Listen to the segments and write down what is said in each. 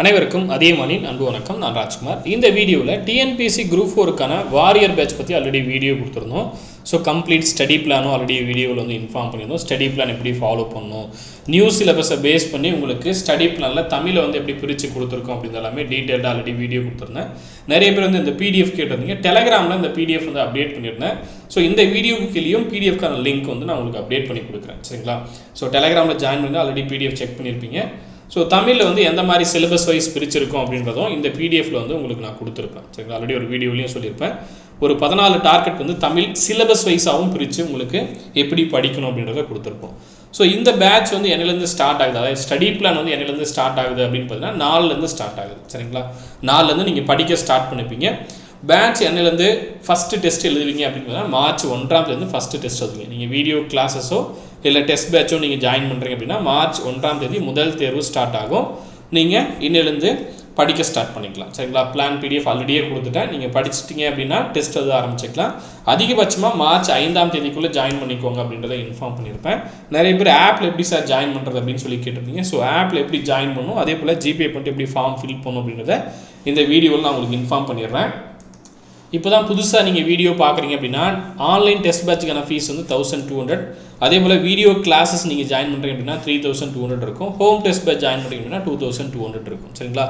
அனைவருக்கும் அதியமானின் அன்பு வணக்கம். நான் ராஜ்குமார். இந்த வீடியோவில் டிஎன்பிஎஸ்சி குரூப் ஃபோருக்கான வாரியர் பேட்ச் பற்றி ஆல்ரெடி வீடியோ கொடுத்துருந்தோம். ஸோ கம்ப்ளீட் ஸ்டடி பிளானும் ஆல்ரெடி வீடியோவில் வந்து இன்ஃபார்ம் பண்ணியிருந்தோம். ஸ்டடி பிளான் எப்படி ஃபாலோ பண்ணணும்? நியூ சிலபஸை பேஸ் பண்ணி உங்களுக்கு ஸ்டடி பிளானில் தமிழை வந்து எப்படி பிரித்து கொடுத்துருக்கோம் அப்படின்னு எல்லாமே டீட்டெயில்டாக ஆல்ரெடி வீடியோ கொடுத்துருந்தேன். நிறைய பேர் வந்து இந்த பிடிஎஃப் கேட்டிருந்தீங்க. டெலகிராமில் இந்த பிடிஎஃப் வந்து அப்டேட் பண்ணியிருந்தேன். ஸோ இந்த வீடியோக்கு கீழேயும் பிடிஎஃப்கான லிங்க் வந்து நான் உங்களுக்கு அப்டேட் பண்ணி கொடுக்குறேன். சரிங்களா? ஸோ டெலகிராமில் ஜாயின் பண்ணி ஆல்ரெடி பிடிஎஃப் செக் பண்ணியிருப்பீங்க. ஸோ தமிழில் வந்து எந்த மாதிரி சிலபஸ் வைஸ் பிரிச்சிருக்கோம் அப்படின்றதும் இந்த பிடிஎஃப்ல வந்து உங்களுக்கு நான் கொடுத்துருப்பேன் சரிங்களா? ஆல்ரெடி ஒரு வீடியோலையும் சொல்லியிருப்பேன். ஒரு பதினாலு டார்கெட் வந்து தமிழ் சிலபஸ் வைஸாகவும் பிரித்து உங்களுக்கு எப்படி படிக்கணும் அப்படின்றத கொடுத்துருப்போம். ஸோ இந்த பேட்ச் வந்து என்னிலேருந்து ஸ்டார்ட் ஆகுது? அதாவது ஸ்டடி பிளான் வந்து என்னிலேருந்து ஸ்டார்ட் ஆகுது அப்படின்னு பார்த்தீங்கன்னா நாலுலேருந்து ஸ்டார்ட் ஆகுது. சரிங்களா? நாலுலேருந்து நீங்கள் படிக்க ஸ்டார்ட் பண்ணிப்பீங்க. பேட்ச் என்னிலேருந்து ஃபஸ்ட்டு டெஸ்ட் எழுதுவீங்க அப்படின்னு பார்த்தீங்கன்னா மார்ச் ஒன்றாம்லேருந்து ஃபஸ்ட்டு டெஸ்ட் எழுதுவீங்க. நீங்கள் வீடியோ கிளாஸஸோ இல்லை டெஸ்ட் பேட்சும் நீங்கள் ஜாயின் பண்ணுறீங்க அப்படின்னா மார்ச் ஒன்றாம் தேதி முதல் தேர்வு ஸ்டார்ட் ஆகும். நீங்கள் இன்னிலிருந்து படிக்க ஸ்டார்ட் பண்ணிக்கலாம். சரிங்களா? பிளான் பிடிஎஃப் ஆல்ரெடியே கொடுத்துட்டேன். நீங்கள் படிச்சிட்டிங்க அப்படின்னா டெஸ்ட் எழுத ஆரம்பிச்சிக்கலாம். அதிகபட்சமாக மார்ச் ஐந்தாம் தேதிக்குள்ளே ஜாயின் பண்ணிக்கோங்க அப்படின்றத இன்ஃபார்ம் பண்ணியிருப்பேன். நிறைய பேர் ஆப்பில் எப்படி சார் ஜாயின் பண்ணுறது அப்படின்னு சொல்லி கேட்டிருந்தீங்க ஸோ ஆப்பில் எப்படி ஜாயின் பண்ணணும் அதே போல் ஜிபே பண்ணிட்டு எப்படி ஃபார்ம் ஃபில் பண்ணணும் அப்படின்றத இந்த வீடியோவில் நான் உங்களுக்கு இன்ஃபார்ம் பண்ணிடுறேன். இப்போ தான் புதுசாக நீங்கள் வீடியோ பார்க்குறீங்க அப்படின்னா ஆன்லைன் டெஸ்ட் பேட்சுக்கான ஃபீஸ் வந்து தௌசண்ட் டூ ஹண்ட்ரட் அதே போல் வீடியோ கிளாஸஸ் நீங்கள் ஜாயின் பண்ணுறீங்க அப்படின்னா த்ரீ தௌசண்ட் டூ ஹண்ட்ரட் இருக்கும். ஹோம் டெஸ்ட் பேட்ச் ஜாயின் பண்ணுறீங்க அப்படின்னா டூ தௌசண்ட் டூ ஹண்ட்ரட் இருக்கும். சரிங்களா?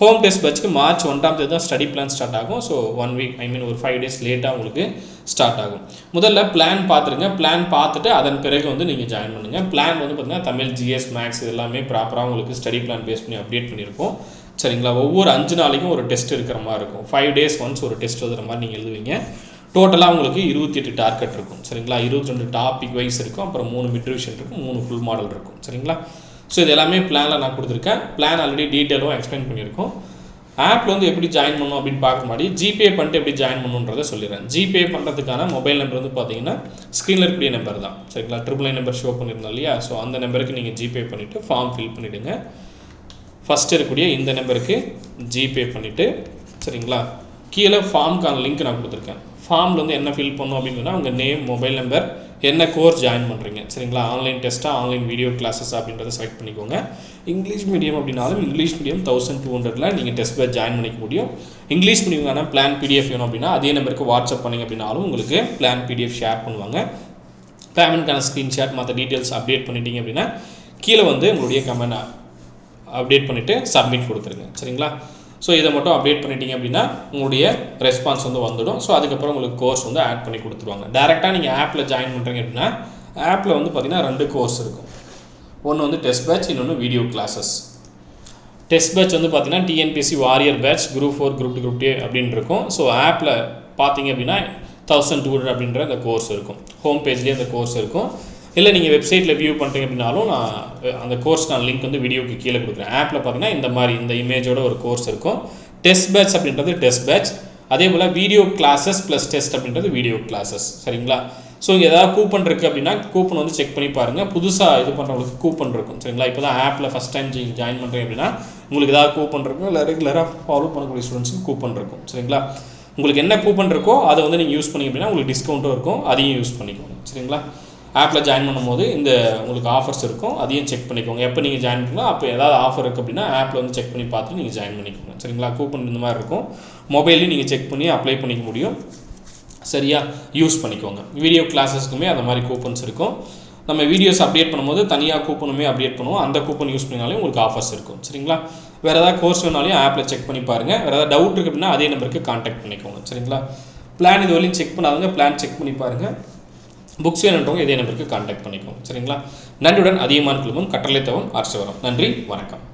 ஹோம் டெஸ்ட் பேட்ச்க்கு மார்ச் ஒன்றாம் தேதி தான் ஸ்டடி பிளான் ஸ்டார்ட் ஆகும். So one week I mean ஒரு ஃபைவ் டேஸ் லேட்டாக உங்களுக்கு ஸ்டார்ட் ஆகும். முதல்ல பிளான் பார்த்துருங்க. பிளான் பார்த்துட்டு அதன் பிறகு வந்து நீங்கள் ஜாயின் பண்ணுங்கள் பிளான் வந்து பார்த்தீங்கன்னா தமிழ் ஜிஎஸ் மேக்ஸ் எல்லாமே ப்ராப்பராக உங்களுக்கு ஸ்டடி பிளான் பேஸ் பண்ணி அப்டேட் பண்ணியிருக்கோம் சரிங்களா? ஒவ்வொரு அஞ்சு நாளைக்கும் ஒரு டெஸ்ட் இருக்கிற மாதிரி இருக்கும். ஃபைவ் டேஸ் ஒன்ஸ் ஒரு டெஸ்ட் எழுதுகிற மாதிரி நீங்கள் எழுதுவீங்க. டோட்டலாக உங்களுக்கு இருபத்தி எட்டு டார்கெட் இருக்கும். சரிங்களா? இருபத்தி ரெண்டு டாபிக் வைஸ் இருக்கும். அப்புறம் மூணு மிட்ரிவிஷன் இருக்கும். மூணு ஃபுல் மாடல் இருக்கும். சரிங்களா? ஸோ இது எல்லாமே பிளானில் நான் கொடுத்துருக்கேன். பிளான் ஆல்ரெடி டீட்டெயிலும் எக்ஸ்பிளைன் பண்ணியிருக்கோம். ஆப்பில் வந்து எப்படி ஜாயின் பண்ணணும் அப்படின்னு பார்க்க மாதிரி ஜிபே பண்ணிட்டு எப்படி ஜாயின் பண்ணணுன்றதை சொல்லிடுறேன். ஜிபே பண்ணுறதுக்கான மொபைல் நம்பர் வந்து பார்த்தீங்கன்னா ஸ்க்ரீனில் இருக்கக்கூடிய நம்பர் தான். சரிங்களா? ட்ரிபிள் நைன் நம்பர் ஷோ பண்ணியிருந்தோம் இல்லையா? ஸோ அந்த நம்பருக்கு நீங்கள் ஜிபே பண்ணிவிட்டு ஃபார்ம் ஃபில் பண்ணிவிடுங்க ஃபஸ்ட்டு இருக்கக்கூடிய இந்த நம்பருக்கு ஜிபே பண்ணிவிட்டு சரிங்களா? கீழே ஃபார்முக்கான லிங்க் நான் கொடுத்துருக்கேன். ஃபார்மில் வந்து என்ன ஃபில் பண்ணும் அப்படின்னு உங்கள் நேம் மொபைல் நம்பர் என்ன கோர்ஸ் ஜாயின் பண்ணுறீங்க சரிங்களா? ஆன்லைன் டெஸ்ட்டாக ஆன்லைன் வீடியோ கிளாஸஸ் அப்படின்றத செலக்ட் பண்ணிக்கோங்க. இங்கிலீஷ் மீடியம் அப்படின்னாலும் இங்கிலீஷ் மீடியம் தௌசண்ட் டூ ஹண்ட்ரட்ல நீங்கள் டெஸ்ட் பேர் ஜாயின் பண்ணிக்க முடியும். இங்கிலீஷ் மீடியமான பிளான் பிடிஎஃப் வேணும் அப்படின்னா அதே நம்பருக்கு வாட்ஸ்அப் பண்ணிங்க அப்படின்னாலும் உங்களுக்கு பிளான் பிடிஎஃப் ஷேர் பண்ணுவாங்க. பேமெண்ட்கான ஸ்க்ரீன்ஷாட் மற்ற டீட்டெயில்ஸ் அப்டேட் பண்ணிட்டீங்க அப்படின்னா கீழே வந்து உங்களுடைய கமெண்ட் அப்டேட் பண்ணிவிட்டு சப்மிட் கொடுத்துருங்க. சரிங்களா? ஸோ இதை மட்டும் அப்டேட் பண்ணிட்டீங்க அப்படின்னா உங்களுடைய ரெஸ்பான்ஸ் வந்து வந்துடும். ஸோ அதுக்கப்புறம் உங்களுக்கு கோர்ஸ் வந்து ஆட் பண்ணி கொடுத்துருவாங்க. டேரெக்டாக நீங்கள் ஆப்பில் ஜாயின் பண்ணுறீங்க அப்படின்னா ஆப்பில் வந்து பார்த்தீங்கன்னா ரெண்டு கோர்ஸ் இருக்கும். ஒன்று வந்து டெஸ்ட் பேட்ச் இன்னொன்று வீடியோ கிளாஸஸ் டெஸ்ட் பேட்ச் வந்து பார்த்தீங்கன்னா TNPSC warrior batch group four group two group day அப்படின்னு இருக்கும். ஸோ ஆப்பில் பார்த்தீங்க அப்படின்னா தௌசண்ட் டூ ஹண்ட்ரட் அப்படின்ற அந்த கோர்ஸ் இருக்கும். ஹோம் பேஜ்லேயே அந்த கோர்ஸ் இருக்கும். இல்லை நீங்கள் வெப்சைட்டில் வியூ பண்ணுறீங்க அப்படின்னாலும் நான் அந்த கோர்ஸ்க்கான லிங்க் வந்து வீடியோக்கு கீழே கொடுக்குறேன். ஆப்பில் பார்த்தீங்கன்னா இந்த மாதிரி இந்த இமேஜோட ஒரு கோர்ஸ் இருக்கும். டெஸ்ட் பேட்ச் அப்படின்றது டெஸ்ட் பேட்ச் அதே போல் வீடியோ கிளாஸஸ் ப்ளஸ் டெஸ்ட் அப்படின்றது வீடியோ கிளாஸஸ் சரிங்களா? ஸோ இங்கே ஏதாவது கூப்பன் இருக்குது அப்படின்னா கூப்பன் வந்து செக் பண்ணி பாருங்கள் புதுசாக இது பண்ணுறவங்களுக்கு கூப்பன் இருக்கும். சரிங்களா? இப்போ தான் ஆப்பில் ஃபஸ்ட் டைம் ஜாயின் பண்ணுறீங்க அப்படின்னா உங்களுக்கு ஏதாவது கூப்பன் இருக்கும். இல்லை ரெகுலராக ஃபாலோ பண்ணக்கூடிய ஸ்டூடெண்ட்ஸுக்கு கூப்பன் இருக்கும். சரிங்களா? உங்களுக்கு என்ன கூப்பன் இருக்கோ அதை வந்து நீங்கள் யூஸ் பண்ணி அப்படின்னா உங்களுக்கு டிஸ்கவுண்ட்டும் இருக்கும். அதையும் யூஸ் பண்ணிக்கோங்க. சரிங்களா? ஆப்பில் ஜாயின் பண்ணும்போது இந்த உங்களுக்கு ஆஃபர்ஸ் இருக்கும். அதையும் செக் பண்ணிக்கோங்க. எப்போ நீங்கள் ஜாயின் பண்ணலாம் அப்போ ஏதாவது ஆஃபர் இருக்குது அப்படின்னா ஆப்பில் வந்து செக் பண்ணி பார்த்துட்டு நீங்கள் ஜாயின் பண்ணிக்கோங்க. சரிங்களா? கூப்பன் இந்த மாதிரி இருக்கும். மொபைல்லையும் நீங்கள் செக் பண்ணி அப்ளை பண்ணிக்க முடியும். சரியாக யூஸ் பண்ணிக்கோங்க. வீடியோ கிளாஸஸ்க்குமே அந்த மாதிரி கூப்பன்ஸ் இருக்கும். நம்ம வீடியோஸ் அப்டேட் பண்ணும்போது தனியாக கூப்பனுமே அப்டேட் பண்ணுவோம். அந்த கூப்பன் யூஸ் பண்ணினாலே உங்களுக்கு ஆஃபர்ஸ் இருக்கும். சரிங்களா? வேறு ஏதாவது கோர்ஸ் வேணாலையும் ஆப்பில் செக் பண்ணி பாருங்கள் வேறு ஏதாவது டவுட் இருக்குது அப்படின்னா அதே நம்பருக்கு காண்டாக்ட் பண்ணிக்கோங்க. சரிங்களா? பிளான் இது வரையும் செக் பண்ணாதுங்க பிளான் செக் பண்ணி பாருங்கள் புக்ஸ் வேணுன்றவங்க இதே நம்பருக்கு காண்டாக்ட் பண்ணிக்கோங்க. சரிங்களா? நன்றியுடன் அதிகமான குழுமம் கட்டளை தவம் ஆர்ச்சவரம். நன்றி வணக்கம்.